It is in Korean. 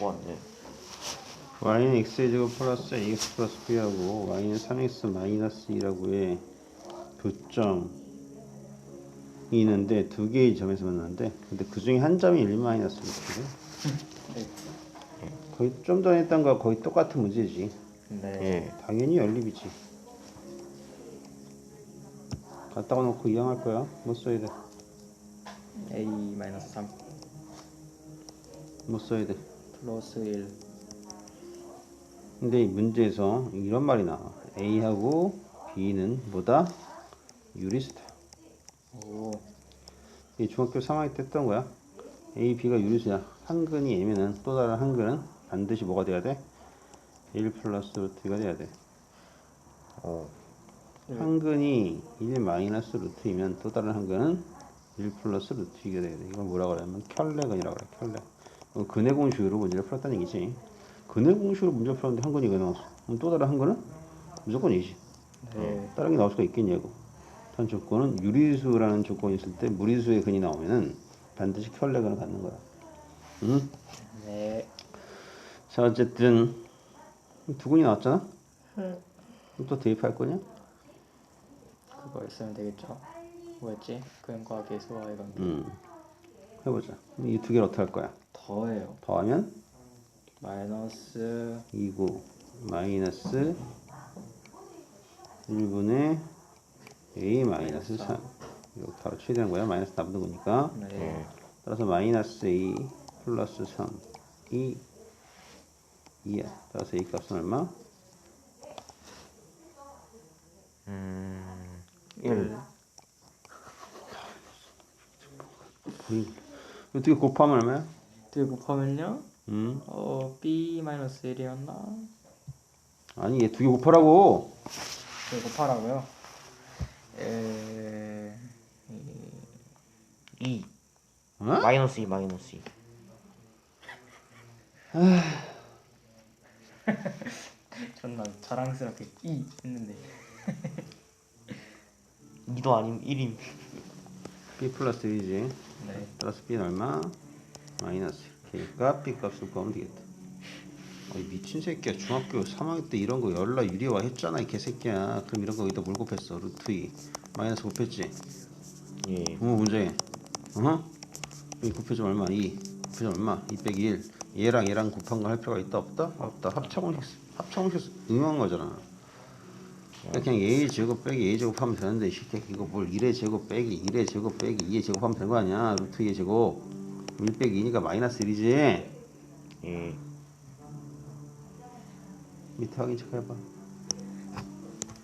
뭐한데? y는 x의 제곱 플러스 ax 플러스 b하고 y는 3x 마이너스 2라고 해. 교점이 있는데 두 개의 점에서 만나는데 근데 그 중에 한 점이 1 마이너스 루트래 네. 거의 좀 전에 했던 거 거의 똑같은 문제지. 네. 예. 당연히 연립이지. 갖다가 놓고 이항할 거야. 못 써야 A 마이너스 3 돼못 써야 돼 플러스 1 근데 이 문제에서 이런 말이 나와. A하고 B는 뭐다? 유리수다. 오. 이 중학교 3학년 때 했던 거야. A, B가 유리수야. 한근이 M이면 또 다른 한근은 반드시 뭐가 돼야 돼? 1 플러스 루트 2가 돼야 돼. 어. 한근이 1 마이너스 루트 2면 또 다른 한근은 1 플러스 루트 2가 돼야 돼. 이걸 뭐라 그러냐면 켤레근이라고 그래 켤레. 어, 근해 공식으로 문제를 풀었다는 얘기지 근해 공식으로 문제 풀었는데 한근이 왜 나왔어? 그럼 또 다른 한근은 무조건 이지 네. 다른 게 나올 수가 있겠냐고. 단 조건은 유리수라는 조건이 있을 때 무리수의 근이 나오면은 반드시 켤레근을 갖는 거야. 응? 네. 자 어쨌든 두 근이 나왔잖아. 그럼 또 대입할 거냐? 그거 있으면 되겠죠. 뭐였지? 근과학의 수와의 관계. 응. 해보자. 이 두 개를 어떻게 할 거야? 더해요. 더하면 마이너스 2구 마이너스 1분의 a 마이너스 3 이거 바로 최대한 거야. 마이너스 남는 거니까. 네. 따라서 마이너스 a 플러스 3이 2야. 따라서 a 값은 얼마? 음. 1. 보이- 어떻게 곱하면 얼마야? 뒤에 곱하면요. 음. 어 B 마이너스 1이었나? 아니 얘 두 개 곱하라고. 뒤에 곱하라고요. 에... 2. 어? 마이너스 2 마이너스 2. 존나 자랑스럽게 E 했는데 2도 아님 1임. b 플러스 1이지. 네. 따라서 b는 얼마? 마이너스 이렇게니까 b 값을 구하면 되겠다. 어이 미친 새끼야 중학교 3학년 때 이런 거 열라 유리화 했잖아 이 개새끼야. 그럼 이런 거 여기다 뭘 곱했어? 루트 2 마이너스 곱했지. 예. 부모 문제. 어? 이 곱해주면 얼마? 2. 곱해주면 얼마? 2 빼기 1. 얘랑 얘랑 곱한 거 할 필요가 있다 없다? 없다. 합차공식 합차공식 응용한 거잖아. 그냥 a 제곱 빼기 a 제곱 하면 되는데 이 새끼야 이거 뭘 1의 제곱 빼기 1의 제곱 빼기 2의 제곱 하면 되는 거 아니야? 루트 2의 제곱 1 빼기 2니까 마이너스 1이지. 예. 밑에 확인 체크해봐.